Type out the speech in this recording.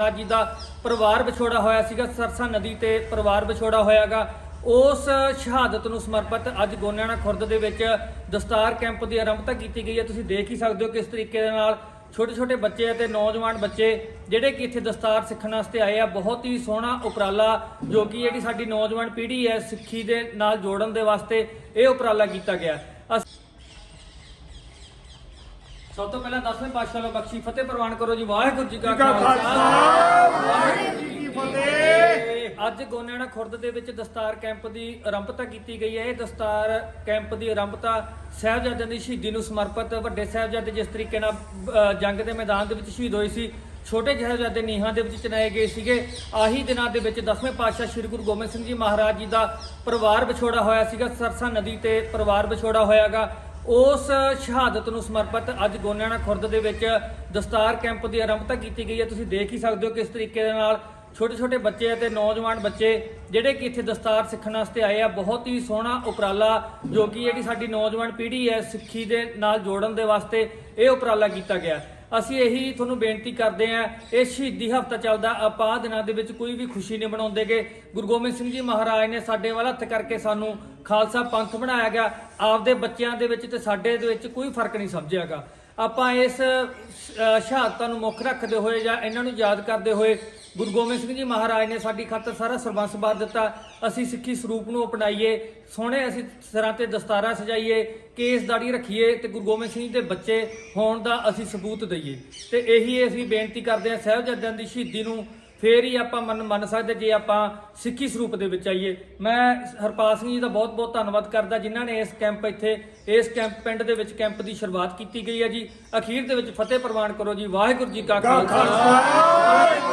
ਮਹਾਰਾਜ ਜੀ ਦਾ ਪਰਿਵਾਰ ਵਿਛੋੜਾ ਹੋਇਆ ਸੀਗਾ, ਸਰਸਾ ਨਦੀ ਤੇ ਪਰਿਵਾਰ ਵਿਛੋੜਾ ਹੋਇਆਗਾ। ਉਸ ਸ਼ਹਾਦਤ ਨੂੰ ਸਮਰਪਿਤ ਅੱਜ ਗੋਨਿਆਣਾ ਖੁਰਦ ਦੇ ਵਿੱਚ ਦਸਤਾਰ ਕੈਂਪ ਦੀ ਆਰੰਭਤਾ ਕੀਤੀ ਗਈ ਹੈ। ਤੁਸੀਂ ਦੇਖ ਹੀ ਸਕਦੇ ਹੋ ਕਿਸ ਤਰੀਕੇ ਦੇ ਨਾਲ ਛੋਟੇ ਛੋਟੇ ਬੱਚੇ ਅਤੇ ਨੌਜਵਾਨ ਬੱਚੇ ਜਿਹੜੇ ਕਿ ਇੱਥੇ ਦਸਤਾਰ ਸਿੱਖਣ ਵਾਸਤੇ ਆਏ ਆ। ਬਹੁਤ ਹੀ ਸੋਹਣਾ ਉਪਰਾਲਾ ਜੋ ਕਿ ਜਿਹੜੀ ਸਾਡੀ ਨੌਜਵਾਨ ਪੀੜ੍ਹੀ ਹੈ ਸਿੱਖੀ ਦੇ ਨਾਲ ਜੋੜਨ ਦੇ ਵਾਸਤੇ ਇਹ ਉਪਰਾਲਾ ਕੀਤਾ ਗਿਆ ਅਸ- ਸਭ ਤੋਂ ਪਹਿਲਾਂ 10ਵੇਂ ਪਾਤਸ਼ਾਹ ਨੂੰ ਬਖਸ਼ੀ ਫਤਿਹ ਪ੍ਰਵਾਨ ਕਰੋ ਜੀ ਵਾਹਿਗੁਰੂ ਜੀ ਕਾ ਖਾਲਸਾ। ਵਾਹਿਗੁਰੂ ਜੀ ਕੀ ਫਤਿਹ। ਅੱਜ ਗੋਨਿਆਣਾ ਖੁਰਦ ਦੇ ਵਿੱਚ ਦਸਤਾਰ ਕੈਂਪ ਦੀ ਆਰੰਭਤਾ ਕੀਤੀ ਗਈ ਹੈ। ਇਹ ਦਸਤਾਰ ਕੈਂਪ ਦੀ ਆਰੰਭਤਾ ਸਾਹਿਬਜ਼ਾਦਿਆਂ ਦੀ ਸ਼ਹੀਦੀ ਨੂੰ ਸਮਰਪਿਤ ਵੱਡੇ ਸਾਹਿਬਜ਼ਾਦੇ ਜਿਸ ਤਰੀਕੇ ਨਾਲ ਜੰਗ ਦੇ ਮੈਦਾਨ ਦੇ ਵਿੱਚ ਸ਼ਹੀਦ ਹੋਏ ਸੀ ਛੋਟੇ ਸਾਹਿਬਜ਼ਾਦੇ ਨੀਹਾਂ ਦੇ ਵਿੱਚ ਚਨਾਏ ਗਏ ਸੀਗੇ। ਆਹੀ ਦਿਨਾਂ ਦੇ ਵਿੱਚ 10ਵੇਂ ਪਾਤਸ਼ਾਹ ਸ੍ਰੀ ਗੁਰੂ ਗੋਬਿੰਦ ਸਿੰਘ ਜੀ ਮਹਾਰਾਜ ਜੀ ਦਾ ਪਰਿਵਾਰ ਵਿਛੋੜਾ ਹੋਇਆ ਸੀਗਾ। ਸਰਸਾ ਨਦੀ ਤੇ ਪਰਿਵਾਰ ਵਿਛੋੜਾ ਹੋਇਆਗਾ। ਉਸ ਸ਼ਹਾਦਤ ਨੂੰ ਸਮਰਪਿਤ ਅੱਜ ਗੋਨਿਆਣਾ ਖੁਰਦ ਦੇ ਵਿੱਚ ਦਸਤਾਰ ਕੈਂਪ ਦੀ ਆਰੰਭਤਾ ਕੀਤੀ ਗਈ ਹੈ। ਤੁਸੀਂ ਦੇਖ ਹੀ ਸਕਦੇ ਹੋ ਕਿਸ ਤਰੀਕੇ ਦੇ ਨਾਲ ਛੋਟੇ ਛੋਟੇ ਬੱਚੇ ਅਤੇ ਨੌਜਵਾਨ ਬੱਚੇ ਜਿਹੜੇ ਕਿ ਇੱਥੇ ਦਸਤਾਰ ਸਿੱਖਣ ਵਾਸਤੇ ਆਏ ਆ। ਬਹੁਤ ਹੀ ਸੋਹਣਾ ਉਪਰਾਲਾ ਜੋ ਕਿ ਜਿਹੜੀ ਸਾਡੀ ਨੌਜਵਾਨ ਪੀੜ੍ਹੀ ਹੈ, ਸਿੱਖੀ ਦੇ ਨਾਲ ਜੋੜਨ ਦੇ ਵਾਸਤੇ ਇਹ ਉਪਰਾਲਾ ਕੀਤਾ ਗਿਆ। ਅਸੀਂ ਇਹੀ ਤੁਹਾਨੂੰ ਬੇਨਤੀ ਕਰਦੇ ਆਂ ਇਹ ਸ਼ਹੀਦੀ ਹਫਤਾ ਚੱਲਦਾ, ਆਪਾਂ ਆਹ ਦਿਨਾਂ ਦੇ ਵਿੱਚ ਕੋਈ ਵੀ ਖੁਸ਼ੀ ਨਹੀਂ ਮਨਾਉਂਦੇਗੇ। ਗੁਰੂ ਗੋਬਿੰਦ ਸਿੰਘ ਜੀ ਮਹਾਰਾਜ ਨੇ ਸਾਡੇ ਵੱਲ ਹੱਥ ਕਰਕੇ ਸਾਨੂੰ ਖਾਲਸਾ ਪੰਥ ਬਣਾਇਆ ਗਿਆ, ਆਪਦੇ ਬੱਚਿਆਂ ਦੇ ਵਿੱਚ ਤੇ ਸਾਡੇ ਦੇ ਵਿੱਚ ਕੋਈ ਫ਼ਰਕ ਨਹੀਂ ਸਮਝਿਆਗਾ। ਆਪਾਂ ਇਸ ਸ਼ਹਾਦਤਾਂ ਨੂੰ ਮੁੱਖ ਰੱਖਦੇ ਹੋਏ ਜਾਂ ਇਹਨਾਂ ਨੂੰ ਯਾਦ ਕਰਦੇ ਹੋਏ ਗੁਰੂ ਗੋਬਿੰਦ ਸਿੰਘ ਜੀ ਮਹਾਰਾਜ ਨੇ ਸਾਡੀ ਖਾਤਰ ਸਾਰਾ ਸਰਬੰਸ ਬਾਰ ਦਿੱਤਾ। ਅਸੀਂ ਸਿੱਖੀ ਸਰੂਪ ਨੂੰ ਅਪਣਾਈਏ, ਸੋਹਣੇ ਅਸੀਂ ਸਿਰਾਂ ਤੇ ਦਸਤਾਰਾਂ ਸਜਾਈਏ, ਕੇਸ ਦਾੜੀ ਰੱਖੀਏ ਤੇ ਗੁਰੂ ਗੋਬਿੰਦ ਸਿੰਘ ਜੀ ਦੇ ਬੱਚੇ ਹੋਣ ਦਾ ਅਸੀਂ ਸਬੂਤ ਦਈਏ। ਤੇ ਇਹੀ ਅਸੀਂ ਬੇਨਤੀ ਕਰਦੇ ਹਾਂ ਸਾਹਿਬਜ਼ਾਦਿਆਂ ਦੀ ਸ਼ਹੀਦੀ ਨੂੰ ਫੇਰ ਹੀ ਆਪਾਂ ਮੰਨ ਮੰਨ ਸਕਦੇ ਜੇ ਆਪਾਂ ਸਿੱਖੀ ਸਰੂਪ ਦੇ ਵਿੱਚ ਆਈਏ। ਮੈਂ ਹਰਪਾਲ ਸਿੰਘ ਜੀ ਦਾ ਬਹੁਤ ਬਹੁਤ ਧੰਨਵਾਦ ਕਰਦਾ ਜਿਨ੍ਹਾਂ ਨੇ ਇਸ ਕੈਂਪ ਇੱਥੇ ਇਸ ਕੈਂਪ ਪਿੰਡ ਦੇ ਵਿੱਚ ਕੈਂਪ ਦੀ ਸ਼ੁਰੂਆਤ ਕੀਤੀ ਗਈ ਹੈ ਜੀ। ਅਖੀਰ ਦੇ ਵਿੱਚ ਫਤਿਹ ਪ੍ਰਵਾਨ ਕਰੋ ਜੀ। ਵਾਹਿਗੁਰੂ ਜੀ ਕਾ ਖਾਲਸਾ।